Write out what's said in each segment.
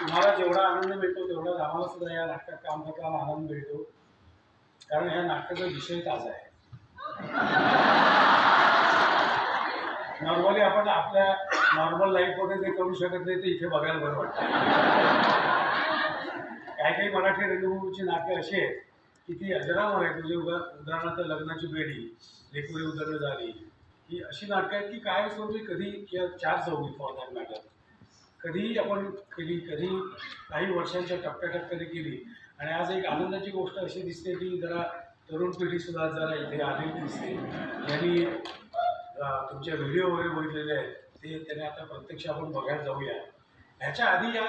तुम्हाला जेवढा आनंद मिळतो तेवढाच आम्हाला सुद्धा या नाटकात काम करताना आनंद मिळतो. कारण ह्या नाटकाचा विषय ताजा आहे. नॉर्मली आपण आपल्या नॉर्मल लाईफमध्ये जे करू शकत नाही ते इथे बघायला बरं वाटतं. काही काही मराठी रंगभूमीची नाटकं अशी आहेत की ती अजरावर आहेत. म्हणजे उदा उदाहरणार्थ लग्नाची बेडी लेकुरी उदरं झाली. ही अशी नाटकं आहेत की काय स्वरूपी कधी किंवा चार चौघी फॉर दॅट मॅटर कधीही आपण केली कधी काही वर्षांच्या टप्प्याटप्प्याने केली. आणि आज एक आनंदाची गोष्ट अशी दिसते की जरा तरुण पिढीसुद्धा जरा इथे आलेली दिसते. यांनी तुमच्या व्हिडिओ वगैरे बघितलेले आहेत ते त्याने आता प्रत्यक्ष आपण बघायला जाऊया. ह्याच्या आधी या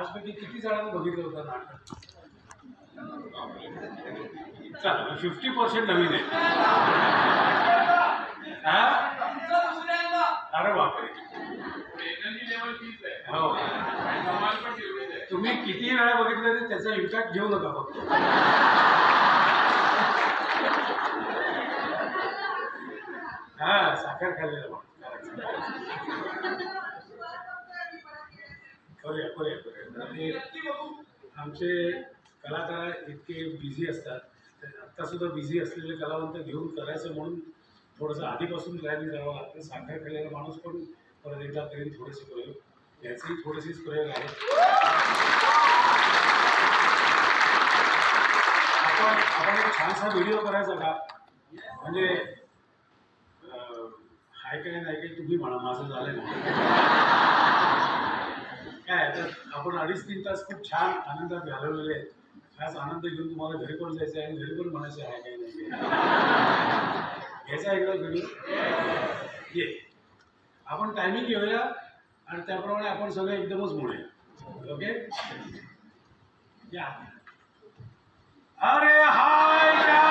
आजपैकी किती जणांनी बघितलं होतं नाटक? चालेल फिफ्टी पर्सेंट नवीन आहे हा अरे बापरे हो तुम्ही किती वेळा बघितलं तरी त्याचा इम्पॅक्ट घेऊ नका फक्त. हा साखर खाल्लेला करूया करूया करूया. आमचे कलाकार इतके बिझी असतात. आता सुद्धा बिझी असलेले कलावंत घेऊन करायचं म्हणून थोडंसं आधीपासून प्लॅनिंग जावं लागतं. साखर खाल्लेला माणूस पण परत एकदा करीन थोडेसे प्रयोग याचेही थोडेसेच प्रयोग आहेत. आपण आपण एक छानसा व्हिडिओ करायचा का? म्हणजे हाय काय नाही काय तुम्ही म्हणा माझं झालं नाही काय तर आपण अडीच तीन तास खूप छान आनंदात घालवलेले आहेत. खास आनंद घेऊन तुम्हाला घरी पण जायचं आहे आणि घरी पण म्हणायचं आहे काय नाही घ्यायचा एकदा ये. आपण टायमिंग घेऊया आणि त्याप्रमाणे आपण सगळं एकदमच म्हणूया ओके या. अरे हाय